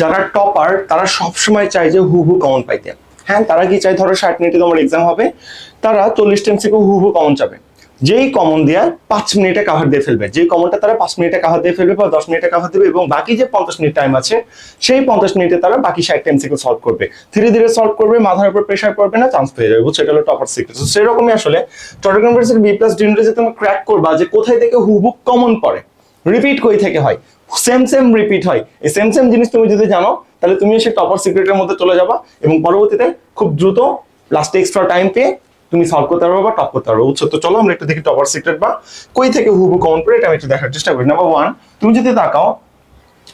যারা টপার তারা সবসময় চায় যে হু হু কমন পাইতে। হ্যাঁ তারা কি চায়? ধরো ষাট মিনিটে তোমার এক্সাম হবে, তারা চল্লিশ টেন থেকে হু হু কমন যাবে যেই কমন দেয়া পাঁচ মিনিটে কাভার দিয়ে ফেলবে। যেই কমনটা তারা পাঁচ মিনিটে কাভার দিয়ে ফেলবে বা দশ মিনিটে কাভার দেবে এবং বাকি যে পঞ্চাশ মিনিট টাইম আছে, সেই পঞ্চাশ মিনিটে তারা বাকি ষাট টাইম থেকে সলভ করবে। ধীরে ধীরে সলভ করবে, মাথার উপর প্রেশার পড়বে না চান্স পেয়ে যাবে। বুঝছ? এটা হলো টপার সিক্রেট সেরকমই আসলে চট্টগ্রাম বি প্লাস ডিউনিটে যে তুমি ক্র্যাক করবা যে কোথায় থেকে হুবুক কমন পড়ে। রিপিট কই থেকে হয়? সেম সেম রিপিট হয়। এই সেম সেম জিনিস তুমি যদি জানো, তাহলে তুমি সেই টপার সিক্রেটের মধ্যে চলে যাবা এবং পরবর্তীতে খুব দ্রুত লাস্টে এক্সট্রা টাইম পেয়ে তুমি সলভ করতে পারবে বা টপ করতে পারবে। বুঝছ তো চলো আমরা একটু দেখি টপার সিক্রেট বা কই থেকে হুবু কমন পড়ে এটা আমি একটু দেখার চেষ্টা করি। নাম্বার ওয়ান তুমি যদি তাকাও,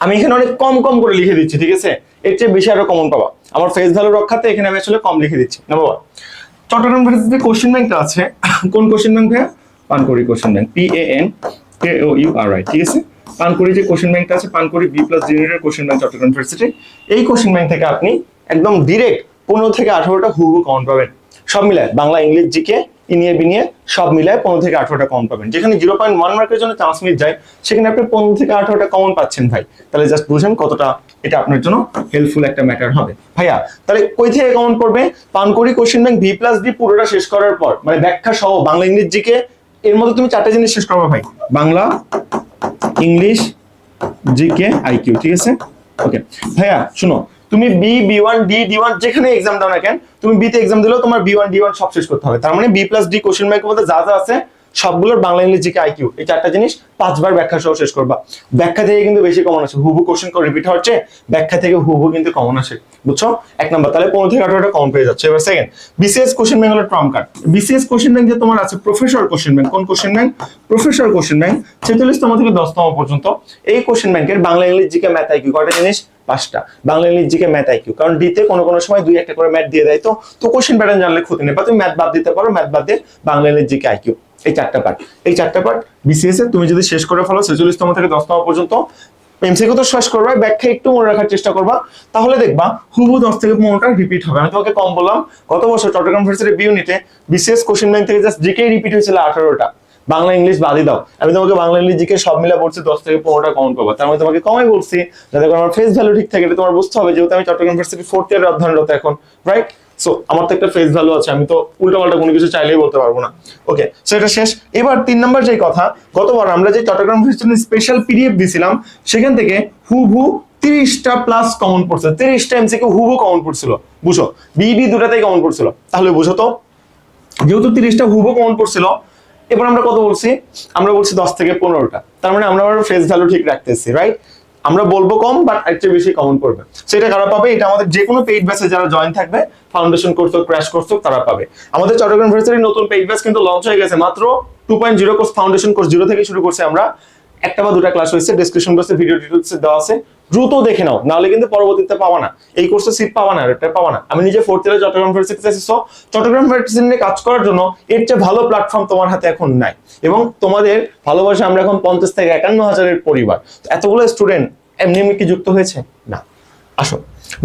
আমি এখানে অনেক কম কম করে লিখে দিচ্ছি, ঠিক আছে? এর চেয়ে বেশি আরও কমন পাবা। আমার ফেস ভ্যালু রক্ষাতে এখানে আমি আসলে কম লিখে দিচ্ছি। Number one Chattogram university question ব্যাংকটা আছে। কোন কোশ্চেন ব্যাংক ভাইয়া? Pankori question bank P A N K O U R I ঠিক আছে? পানকড়ি যে কোশ্চেন ব্যাংকটা আছে, Pankori B plus junior question bank, Chattogram university এই কোশ্চেন ব্যাংক থেকে আপনি একদম ডিরেক্ট পনেরো থেকে আঠারোটা হুবু কমন পাবেন। সব মিলায়, বাংলা, ইংলিশ জিকে ইনিয়ে বিনিয়ে সব মিলায় পনেরো থেকে আঠারোটা কমন পাবেন। যেখানে জিরো পয়েন্ট ওয়ান মার্কের জন্য চান্স মিট যায়, সেখানে আপনি পনেরো থেকে আঠারোটা কমন পাচ্ছেন ভাই। তাহলে জাস্ট বুঝেন কতটা এটা আপনার জন্য হেল্পফুল একটা ম্যাটার হবে। ভাইয়া, তাহলে কই থেকে কমন পড়বে? Pankori question bank V plus D পুরোটা শেষ করার পর মানে ব্যাখ্যা সহ বাংলা, ইংলিশ জিকে এর মধ্যে তুমি চারটা জিনিস শেষ করবে ভাই। বাংলা, ইংলিশ জিকে আইকিউ ঠিক আছে? ওকে ভাইয়া, শুনো, তুমি B B one D D one যেখানে এক্সাম দাও না কেন, তুমি বিতে এক্সাম দিলেও তোমার বি ওয়ান ডি ওয়ান সব শেষ করতে হবে। তার মানে বি প্লাস ডি কোশ্চেন ব্যাংকের মধ্যে যা যা আছে সবগুলোর বাংলা ইংলিশ জিকে আইকিউ, এই চারটা জিনিস পাঁচবার ব্যাখ্যা সহ শেষ করবা। ব্যাখ্যা থেকে কিন্তু বেশি কমন আছে। হুবু কোশ্চেন রিপিট হচ্ছে ব্যাখ্যা থেকে হুবু কিন্তু কমন আসে বুঝছ? এক নম্বর তাহলে পনেরো থেকে আঠারোটা কমন পেয়ে যাচ্ছে। এবার সেকেন্ড বিসিএস কোশ্চেন ব্যাংক হলো trump card BCS question bank যে তোমার আছে প্রফেসর কোশ্চেন ব্যাংক কোন question bank professor question bank ছেচল্লিশতম থেকে দশতম পর্যন্ত। এই কোশ্চেন ব্যাংকের Bangla English GK math IQ কয়টা জিনিস? পাঁচটা। Bangla English GK math IQ কারণ ডিতে কোনো কোনো সময় দুই একটা করে ম্যাথ দিয়ে দেয় তো। তো কোশ্চেন প্যাটার্ন জানলে ক্ষতি নেই। বা তুমি ম্যাথ বাদ দিতে পারো ম্যাথ বাদ দিয়ে বাংলা ইংলিশ জিকে আইকিউ এই চারটা পার্ট এই চারটা পার্ট বিসিএস এ তুমি যদি শেষ করে ফেলো, ছেচল্লিশতম থেকে দশতম পর্যন্ত এমসিকিউ তো শেষ করবা, ব্যাখ্যা একটু মনে রাখার চেষ্টা করবা। তাহলে দেখবা হুবু দশ থেকে পনেরোটা রিপিট হবে। আমি তোমাকে কম বললাম, গত বছর চট্টগ্রাম ইউনিভার্সিটির বি ইউনিটে বিসিএস কোশ্চেন ব্যাংক থেকে জাস্ট জিকে রিপিট হয়েছিল আঠারোটা। বাংলা ইংলিশ বাদই দাও। আমি তোমাকে বাংলা ইংলিশ জিকে সব মিলে বলছি, দশ থেকে পনেরোটা কমন পাবা তার মানে তোমাকে কমাই বলছি, যাতে করে আমার ফেস ভ্যালু ঠিক থাকে, এটা তোমার বুঝতে হবে। যেহেতু আমি চট্টগ্রাম ইউনিভার্সিটি ফোর্থ ইয়ার অধ্যয়নরত এখন রাইট সো আমার তো একটা ফেস ভ্যালু আছে, আমি তো উল্টো পাল্টা কোনো কিছু চাইলেই বলতে পারব না। ওকে সো এটা শেষ। এবার তিন নম্বর যে কথা, গতবার আমরা যে চট্টগ্রাম স্পেশাল পিডিএফ দিছিলাম, সেখান থেকে তিরিশটা প্লাস কমন পড়ছে। তিরিশটা এমসিকে হুবহু কমন পড়ছিল। বুঝো? বিডি দুটাতেই কমন পড়ছিল। তাহলে বুঝো তো? যেহেতু তিরিশটা হুবহু কমন পড়ছিল, এবার আমরা কত বলছি? আমরা বলছি দশ থেকে পনেরোটা। তার মানে আমার ফেস ভ্যালু ঠিক রাখতেছি রাইট আমরা বলব কম বাট একটু বেশি কমন পড়বে সেটা কারা পাবে? এটা আমাদের যে কোনো পেইড ব্যাচে যারা জয়েন থাকবে ফাউন্ডেশন কোর্স হোক ক্র্যাশ কোর্স হোক, তারা পাবে। আমাদের চট্টগ্রাম ইউনিভার্সিটির নতুন পেইড ব্যাচ কিন্তু লঞ্চ হয়ে গেছে। মাত্র two point zero course foundation course zero থেকে শুরু করছে আমরা। একটা বা দুটা ক্লাস হয়েছে ডিসক্রিপশন বক্সে ভিডিও ডিটেলস দেওয়া আছে। দ্রুত দেখে নাও, নাহলে কিন্তু পরবর্তীতে পাওয়া না। এই কোর্সে সিট পাওয়া না এটা পাওয়া না। আমি নিজে ফোর্থ ইয়ারে চট্টগ্রাম ইউনিভার্সিটিতে সো চট্টগ্রাম ইউনিভার্সিটি নিয়ে কাজ করার জন্য এর চেয়ে ভালো প্ল্যাটফর্ম তোমার হাতে এখন নাই। এবং তোমাদের ভালোবাসা আমরা এখন পঞ্চাশ থেকে একান্ন হাজারের পরিবার। এতগুলো স্টুডেন্ট এমনি এমনি কি যুক্ত হয়েছে? না। আসো।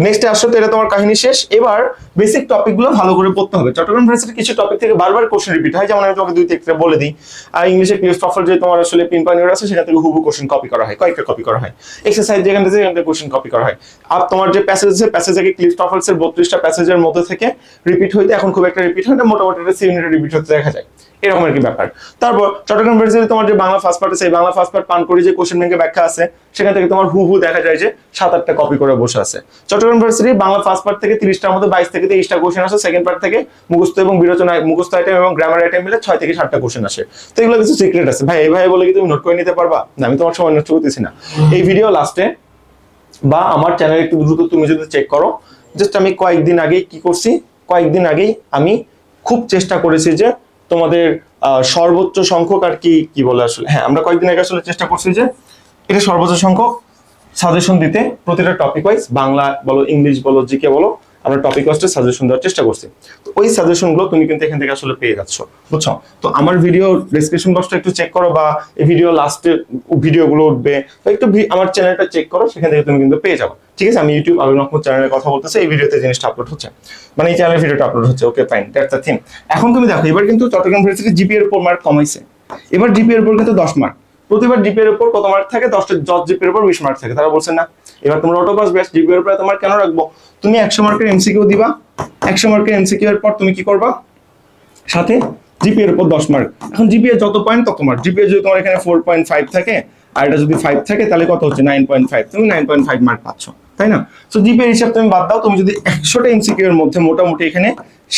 নেক্সট আসো এটা তোমার কাহিনী শেষ। এবার বেসিক টপিকগুলো ভালো করে পড়তে হবে। চট্টগ্রাম ইউনিভার্সিটির কিছু টপিক থেকে বারবার কোশ্চেন রিপিট হয়। যেমন আমি তোমাকে দুই থেকে বলে দিই। আর ইংলিশে ক্লিয়ার টফল যে তোমার আসলে পিন পয়েন্ট আছে, সেখান থেকে হুবু কোশ্চেন কপি করা হয়। কয়েকটা কপি করা হয়। এক্সারসাইজ যেখান থেকে, সেখান থেকে কোশ্চেন কপি করা হয়। আর তোমার যে প্যাসেজ আছে প্যাসেজ থেকে ক্লিয়ার টফলস এর বত্রিশটা প্যাসেজের মধ্যে থেকে রিপিট হইতে, এখন খুব একটা রিপিট হয় না, মোটামুটি একটা ইউনিটে রিপিট হতে দেখা যায়। এরকম আর কি ব্যাপার? তারপর চট্টগ্রাম ইউনিভার্সিটি তোমার যে বাংলা ফার্স্ট পার্ট আছে বাংলা ফার্স্ট পার্ট পান করে যে কোশ্চেন ব্যাংকে ব্যাখ্যা আছে, সেখান থেকে তোমার হু হু দেখা যায় যে সাত আটটা কপি করে বসে আছে। Chattogram university Bangla first part থেকে তিরিশটার মধ্যে বাইশ থেকে তেইশটা কোশ্চেন আসে সেকেন্ড পার্ট থেকে মুখস্থ এবং বিরোচনা মুখস্থ আইটেম এবং গ্রামার আইটেম মিলে ছয় থেকে সাতটা কোশ্চেন আসে। তো এগুলো কিছু সিক্রেট আছে। ভাই এই ভাই বলে কি তুমি নোট করে নিতে পারবা? না, আমি তোমার সময় নষ্ট করতেছি না। এই ভিডিও লাস্টে বা আমার চ্যানেল একটু দ্রুত তুমি যদি চেক করো জাস্ট আমি কয়েকদিন আগেই কি করছি? কয়েকদিন আগেই আমি খুব চেষ্টা করেছি যে তোমাদের সর্বোচ্চ সংখ্যক আর কি কি বলে আসলে? হ্যাঁ আমরা কয়েকদিন আগে আসলে চেষ্টা করছি যে এটা সর্বোচ্চ সংখ্যক সাজেশন দিতে প্রতিটা টপিক ওয়াইজ বাংলা বলো ইংলিশ বলো জিকে বলো আমরা টপিক ওয়াইজটা সাজেশন দেওয়ার চেষ্টা করছি। তো ওই সাজেশনগুলো তুমি কিন্তু এখান থেকে আসলে পেয়ে যাচ্ছ, বুঝছ? তো আমার ভিডিও ডেসক্রিপশন বক্সটা একটু চেক করো বা এই ভিডিও লাস্টে ভিডিওগুলো উঠবে, তো একটু আমার চ্যানেলটা চেক করো, সেখান থেকে তুমি কিন্তু পেয়ে যাবে। ঠিক আছে? আমি ইউটিউব আলু নহমদ চ্যানেলের কথা বলতেছি, এই ভিডিওতে জিনিসটা আপলোড হচ্ছে। মানে এই চ্যানেলের ভিডিওটা আপলোড হচ্ছে okay fine that's the thing এখন তুমি দেখো, এবার কিন্তু চট্টগ্রাম ইউনিভার্সিটি জিপিএর উপর মার্ক কমাইছে। এবার জিপিএর উপর কিন্তু দশ মার্ক প্রতিবার জিপি এর উপর কত মার্ক থাকে? দশটা দশ জিপি এর উপর বিশ মার্ক থাকে। তারা বলছে না, এবার তোমরা অটো পাস ব্যাচ জিপি এর উপর তোমার কেন রাখব? তুমি একশো মার্কের এমসিকিউ দিবা। একশো মার্কের এমসিকিউ এর পর তুমি কি করবা? সাথে জিপি এর উপর দশ মার্ক এখন জিপিএ যত পয়েন্ট তত মার্ক জিপিএ যদি তোমার এখানে ফোর পয়েন্ট ফাইভ থাকে, আর এটা যদি ফাইভ থাকে, তাহলে কত হচ্ছে? নাইন পয়েন্ট ফাইভ তুমি নাইন পয়েন্ট ফাইভ মার্ক পাচ্ছ। তাই না? তো জিপি এর হিসাব তুমি বাদ দাও। তুমি যদি একশোটা এমসিকিউ এর মধ্যে মোটামুটি এখানে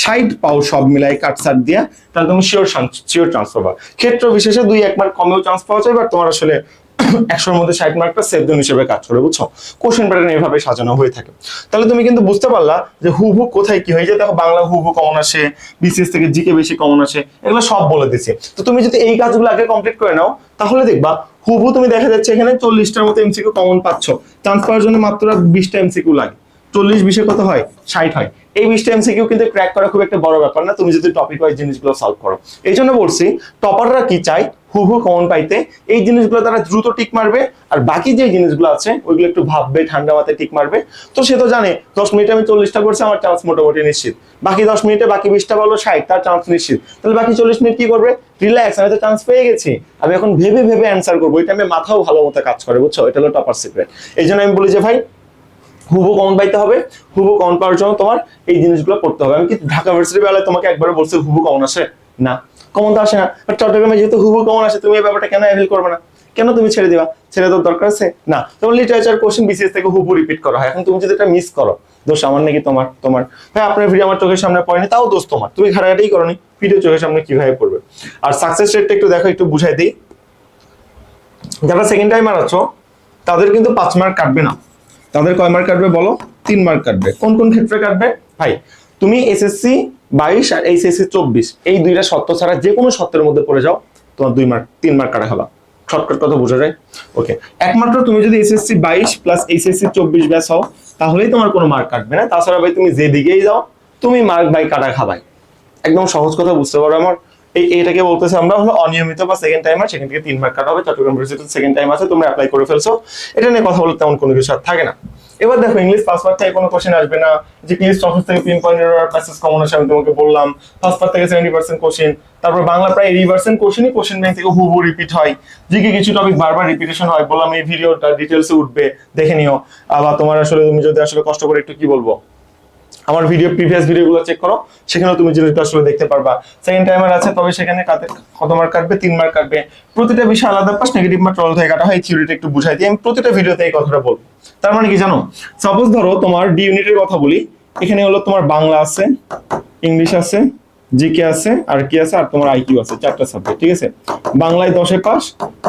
ষাট পাও সব মিলাই কাট সাট দিয়া, তাহলে তুমি শিওর শিওর চান্স পাবা। ক্ষেত্র বিশেষে দুই এক মার্ক কমেও চান্স পাওয়া যায় বাট তোমার আসলে একশোর মধ্যে ষাট মার্কটা সেফ জোন হিসেবে কাজ করে, বুঝছ? কোশ্চেন প্যাটার্ন এভাবে সাজানো হয়ে থাকে। তাহলে তুমি কিন্তু বুঝতে পারলা যে হু হু কোথায় কি হয়ে যায়। দেখো, বাংলা হু হু কমন আসে বিসিএস থেকে জিকে বেশি কমন আসে, এগুলো সব বলে দিচ্ছে তো তুমি যদি এই কাজগুলো আগে কমপ্লিট করে নাও, তাহলে দেখবা হুবু তুমি দেখা যাচ্ছে এখানে চল্লিশটার মতো এমসিকিউ কমন পাচ্ছ। চান্স পাওয়ার জন্য মাত্র বিশটা এমসিকিউ লাগে। চল্লিশ বিশে কত হয়? ষাট হয়। এই বিশটা এমসিকিউ কিন্তু ক্র্যাক করা খুব একটা বড় ব্যাপার না। তুমি যদি টপিক ওয়াইজ জিনিসগুলো সলভ করো। এই জন্য বলছি টপাররা কি চাই হুবহু কমন পাইতে। এই জিনিসগুলো তারা দ্রুত টিক মারবে, আর বাকি যে জিনিসগুলো আছে, ওইগুলো একটু ভাববে, ঠান্ডা মাথায় টিক মারবে। তো সে তো জানে, দশ মিনিটে আমি চল্লিশটা করছি, আমার চান্স মোটামুটি নিশ্চিত। বাকি দশ মিনিটে বাকি বিশটা বলো, ষাট, তার চান্স নিশ্চিত। তাহলে বাকি চল্লিশ মিনিট কি করবে? রিল্যাক্স আমি তো চান্স পেয়ে গেছি। আমি এখন ভেবে ভেবে অ্যান্সার করব। এটা আমি মাথাও ভালো মতো কাজ করে, বুঝছ? এটা হলো টপার সিক্রেট এই জন্য আমি বলি যে, ভাই হুবু কমন পাইতে হবে হুবু কমন পাওয়ার জন্য তোমার এই জিনিসগুলো করতে হবে। আমি কি ঢাকা ভার্সিটি বেলায় তোমাকে একবার বলছি হুবু কমন আসে? না, কমন তো আসে না। চট্টগ্রামে যেহেতু হুবু কমন আসে, তুমি এই ব্যাপারটা কেন অ্যাভেল করবে না? কেন তুমি ছেড়ে দিবা? ছেড়ে দেওয়ার দরকার আছে? না, তোমার লিটারেচার কোশ্চেন বিসিএস থেকে হুবু রিপিট করা হয়। এখন তুমি যদি এটা মিস করো, দোষ আমার নাকি তোমার তোমার। হ্যাঁ আপনার ভিডিও আমার চোখের সামনে পড়েনি, তাও দোষ তোমার। তুমি ঘাটাঘাটি করনি ভিডিও চোখের সামনে কীভাবে পড়বে? আর সাকসেস রেটটা একটু দেখো, একটু বুঝাই দিই। যারা সেকেন্ড টাইম আর আছো, তাদের কিন্তু পাঁচ মার্ক কাটবে না। তাদের কয় মার্ক কাটবে বলো? তিন মার্ক কাটবে। কোন কোন ক্ষেত্রে কাটবে? ভাই, তুমি এসএসসি বাইশ আর এইচএসসি চব্বিশ, এই দুইটা সত্য ছাড়া যে কোনো সত্যের মধ্যে পড়ে যাও, তোমার দুই মার্ক তিন মার্ক কাটা খাবা শর্টকাট কথা বোঝা যায়? ওকে একমাত্র তুমি যদি এসএসসি বাইশ প্লাস এইচএসসি চব্বিশ ব্যাস হও, তাহলেই তোমার কোনো মার্ক কাটবে না। তাছাড়া ভাই, তুমি যেদিকেই যাও, তুমি মার্ক বাই কাটা খাবাই। একদম সহজ কথা বুঝতে পারো আমার। এই এটাকে বলতেছে আমরা হলো অনিয়মিত বা সেকেন্ড টাইমার সেখান থেকে তিন মার্ক কাটা হবে। চট্টগ্রাম ইউনিভার্সিটির সেকেন্ড টাইম আছে, তোমরা অ্যাপ্লাই করে ফেলছো। এটা নিয়ে কথা বলতে তেমন কোনো কিছু আর থাকে না। এবার দেখো ইংলিশ পার্ট থেকে কোনো কোশ্চেন আসবে না। যে ইংলিশ টপিক থেকে তিন পয়েন্ট প্যাসেজ কমন আসে, আমি তোমাকে বললাম। পার্ট থেকে সেভেন্টি পার্সেন্ট কোশ্চেন তারপর বাংলা প্রায় এইটি পার্সেন্ট কোশ্চেনই কোশ্চেন ব্যাংক থেকে হুবহু রিপিট হয়। জিকে কিছু টপিক বারবার রিপিটেশন হয়, বললাম এই ভিডিওটা ডিটেলসে উঠবে, দেখে নিও। আবার তোমার আসলে তুমি যদি আসলে কষ্ট করে একটু কি বলব? আমার ভিডিও প্রিভিয়াস ভিডিওগুলো চেক করো, সেখানেও তুমি জিনিসটা আসলে দেখতে পারবা। সেকেন্ড টাইমার আছে, তবে সেখানে কাতে কত মার্ক কাটবে? তিন মার্ক কাটবে। প্রতিটা বিষয় আলাদা পাস নেগেটিভ মার্ক ট্রল থেকে কাটা হয় থিওরিটা একটু বুঝাই দিই আমি প্রতিটা ভিডিওতে এই কথাটা বলব। তার মানে কি জানো? সাপোজ ধরো তোমার ডি ইউনিটের কথা বলি, এখানে হলো তোমার বাংলা আছে ইংলিশ আছে জিকে আছে আর কি আছে, আর তোমার আইকিউ আছে, চারটা সাবজেক্ট ঠিক আছে? বাংলায় দশে পাস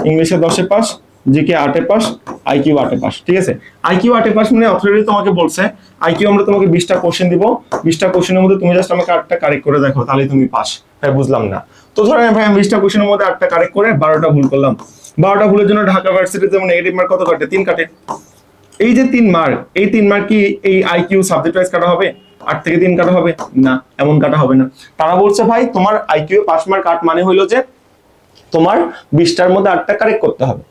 ইংলিশে দশে পাস জিকে আটে পাস আইকিউ আটে পাস ঠিক আছে? আইকিউ আটে পাস মানে অথরিটি তোমাকে বলছে, আইকিউ আমরা তোমাকে বিশটা কোশ্চেন দিব। বিশটা কোশ্চেনের মধ্যে তুমি জাস্ট আমাকে আটটা কারেক্ট করে দেখো, তাহলে তুমি পাস। ভাই, বুঝলাম না। তো ধরো ভাই, আমি বিশটা কোশ্চেনের মধ্যে আটটা কারেক্ট করে বারোটা ভুল করলাম। বারোটা ভুলের জন্য ঢাকা ভার্সিটিতে যেমন নেগেটিভ মার্ক কত কাটে? তিন কাটে। এই যে তিন মার্ক এই তিন মার্ক কি এই আইকিউ সাবজেক্ট ওয়াইজ কাটা হবে? আট থেকে তিন কাটা হবে? না, এমন কাটা হবে না। তারা বলছে, ভাই, তোমার আইকিউ পাস মার্ক আট মানে হইল যে তোমার বিশটার মধ্যে আটটা কারেক্ট করতে হবে।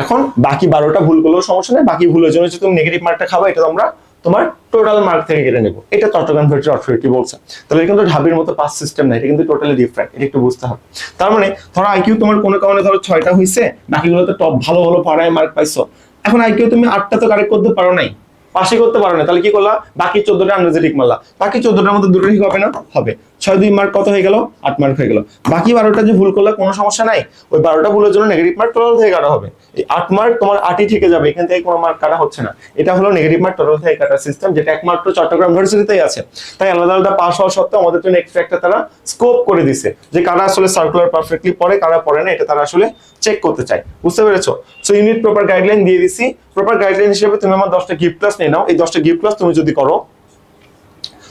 এখন বাকি বারোটা ভুল করলেও সমস্যা নেই, বাকি ভুলের জন্য তুমি নেগেটিভ মার্কটা খাব, এটা তোমরা তোমার টোটাল মার্ক থেকে কেটে নেব। এটা চট্টগ্রাম ভেটরি অথরিটি বলছে। তাহলে এটা কিন্তু ঢাবির মতো পাস সিস্টেম না, এটা কিন্তু টোটালি ডিফারেন্ট এটা একটু বুঝতে হবে। তার মানে ধরো আইকিউ তোমার কোনো কারণে ধরো ছয়টা হয়েছে বাকিগুলো তো টপ ভালো ভালো পাড়ায় মার্ক পাইছো। এখন আইকিউ তুমি আটটা তো কারেক্ট করতে পারো নাই, পাশে করতে পারো না তাহলে কি করলা? বাকি চোদ্দটা আন্দাজে ঠিক মারলা। বাকি চোদ্দটার মধ্যে দুটো ঠিক হবে না? হবে। ছয়, দুই মার্ক কত হয়ে গেল? আট মার্ক হয়ে গেল। বাকি বারোটা যে ভুল করলে কোনো সমস্যা নাই। ওই বারোটা ভুলের জন্য নেগেটিভ মার্ক টোটাল থেকে কাটা হবে। এই আট মার্ক তোমার আটই থেকে যাবে, এখান থেকে কোনো মার্ক কাটা হচ্ছে না। এটা হলো নেগেটিভ মার্ক টোটাল থেকে কাটার সিস্টেম যেটা একমাত্র চট্টগ্রাম ইউনিভার্সিটিতেই আছে। তাই আলাদা আলাদা পাস হওয়া সত্ত্বেও আমাদের জন্য এক্সট্রা একটা তারা স্কোপ করে দিছে, যে কারা আসলে সার্কুলার পারফেক্টলি পড়ে, কারা পড়ে না, এটা তারা আসলে চেক করতে চায়। বুঝতে পেরেছ? সো ইউনিট প্রপার গাইডলাইন দিয়ে দিছি। প্রপার গাইডলাইন হিসেবে তুমি আমার দশটা গিফট ক্লাস নিয়ে নাও। এই দশটা গিফট ক্লাস তুমি যদি করো,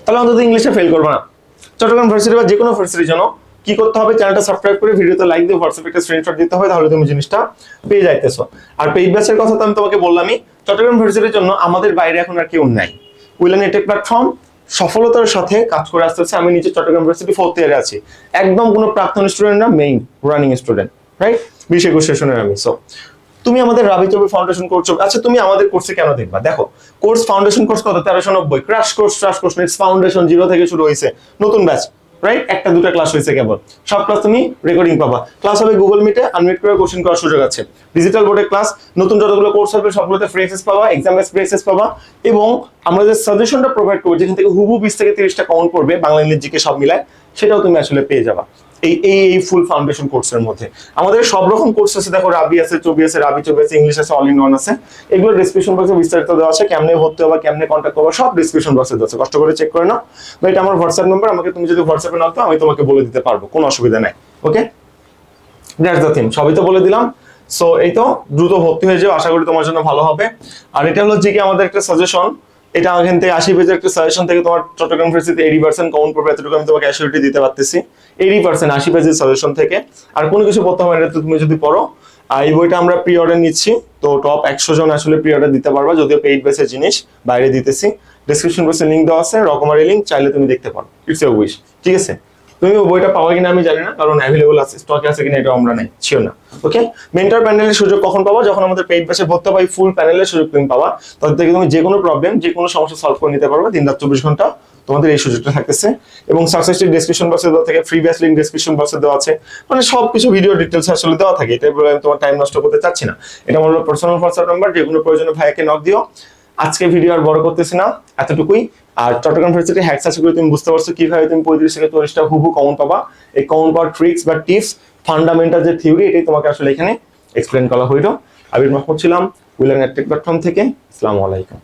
তাহলে অন্তত ইংলিশে ফেল করবে না। চট্টগ্রাম ভার্সিটি বা যে কোনো ভার্সিটির জন্য কি করতে হবে? চ্যানেলটা সাবস্ক্রাইব করে ভিডিওতে লাইক দিয়ে হোয়াটসঅ্যাপে একটা স্ক্রিনশট দিতে হবে তাহলে তুমি জিনিসটা পেয়ে যাইতেছো। আর পেইড ব্যাচের কথা তো আমি তোমাকে বললামই, চট্টগ্রাম ভার্সিটির জন্য আমাদের বাইরে এখন আর কেউ নাই। উইলান এটেক প্ল্যাটফর্ম সফলতার সাথে কাজ করে আসতেছে। আমি নিজে চট্টগ্রাম ভার্সিটি ফোর্থ ইয়ারে আছি। একদম কোনো প্রাক্তন স্টুডেন্ট না মেইন রানিং স্টুডেন্ট রাইট বিশ একুশ সেশনের আমি সো তুমি আমাদের রাবি চবি ফাউন্ডেশন কোর্স আচ্ছা তুমি আমাদের কোর্সে কেন দেখবা? দেখো কোর্স ফাউন্ডেশন কোর্স কত? তেরোশো নব্বই। Crash course crash course next foundation zero থেকে শুরু হয়েছে। নতুন ব্যাচ রাইট একটা, দুটো ক্লাস হয়েছে কেবল। সব ক্লাস তুমি রেকর্ডিং পাবা। ক্লাস হবে গুগল মিটে আনমিট করে কোশ্চেন করার সুযোগ আছে। ডিজিটাল বোর্ডের ক্লাস নতুন যতগুলো কোর্স হবে, সবগুলোতে ফ্রি অ্যাক্সেস পাবা এক্সাম বেস ফ্রি অ্যাক্সেস পাবা। এবং আমরা যে সাজেশনটা প্রোভাইড করব, যেখান থেকে হুবু বিশ থেকে তিরিশটা কাউন্ট পড়বে, বাংলা ইংরেজি জিকে সব মিলায়, সেটাও তুমি আসলে পেয়ে যাবা। এই এই এই ফুল ফাউন্ডেশন কোর্সের মধ্যে। আমাদের সব রকম কোর্স আছে, দেখো রাবি আছে, চবি আছে, রাবি চবি আছে ইংলিশ আছে অল ইন ওয়ান আছে। এগুলো ডিসক্রিপশন বক্সে বিস্তারিত দেওয়া আছে, কেমনে ভর্তি হবা, কেমনে কন্ট্যাক্ট করবা, সব ডিসক্রিপশন বক্সে দেওয়া আছে। কষ্ট করে চেক করে নাও। বা এটা আমার হোয়াটসঅ্যাপ নাম্বার আমাকে তুমি যদি হোয়াটসঅ্যাপে নাও, তো আমি তোমাকে বলে দিতে পারব, কোনো অসুবিধা নাই ওকে দ্যাটস দ্য থিং সবই তো বলে দিলাম। সো এই তো, দ্রুত ভর্তি হয়ে যাও, আশা করি তোমার জন্য ভালো হবে। আর এটা হলো যে কি আমাদের একটা সাজেশন এটা এখান থেকে আশি পেজের একটা সাজেশন থেকে তোমার চট্টগ্রাম ফেসিতে এইটি পার্সেন্ট কমন পড়বে এতটুকু আমি তোমাকে অ্যাসিউরিটি দিতে পারতেছি। এইটি পার্সেন্ট আশি পেজের সাজেশন থেকে। আর কোনো কিছু পড়তে হবে না তুমি যদি পড়ো। আর এই বইটা আমরা প্রি অর্ডার নিচ্ছি, তো টপ একশো জন আসলে প্রি অর্ডার দিতে পারবা, যদিও পেইড বেসের জিনিস, বাইরে দিতেছি। ডিসক্রিপশন বক্সে লিঙ্ক দেওয়া আছে, রকমারি লিঙ্ক চাইলে তুমি দেখতে পারো। ইটস ইউর উইশ ঠিক আছে? তুমি বইটা পাওয়া কিনা আমি জানি না, কারণ অ্যাভেলেবল আছে স্টকে আছে কিনা এটা আমরা নাই ছিল না। ওকে মেন্টর প্যানেলের সুযোগ কখন পাবা? যখন আমাদের পেইড ব্যাচে ভর্তি পাই ফুল প্যানেলের সুযোগ তুমি পাবা। তাদের থেকে তুমি যে কোনো প্রবলেম যে কোনো সমস্যা সলভ করে নিতে পারবে দিন রাত চব্বিশ ঘণ্টা তোমাদের এই সুযোগটা থাকতেছে। এবং সাকসেসটিভ ডেসক্রিপশন বক্সে দেওয়া থাকে ফ্রি ব্যাচ লিঙ্ক ডেসক্রিপশন বক্সে দেওয়া আছে। মানে সব কিছু ভিডিও ডিটেলস আসলে দেওয়া থাকে এটা তোমার টাইম নষ্ট করতে চাচ্ছি না। এটা আমার পার্সোনাল হোয়াটসঅ্যাপ নাম্বার যে কোনো প্রয়োজনে ভাইয়াকে নক দিও। আজকে ভিডিও আর বড় করতেছি না, এতটুকুই। আর চট্টগ্রাম ফার্সিটি হ্যাক সার্চ করে তুমি বুঝতে পারছ, কীভাবে তুমি পঁয়ত্রিশ থেকে চল্লিশটা হুবু কমন পাবা। এই কমন পাওয়ার ট্রিক্স বা টিপস ফান্ডামেন্টাল যে থিওরি এটাই তোমাকে আসলে এখানে এক্সপ্লেন করা হইল। আবির মাহমুদ ছিলাম উইলার নেটটেক প্ল্যাটফর্ম থেকে। ইসলাম আলাইকুম।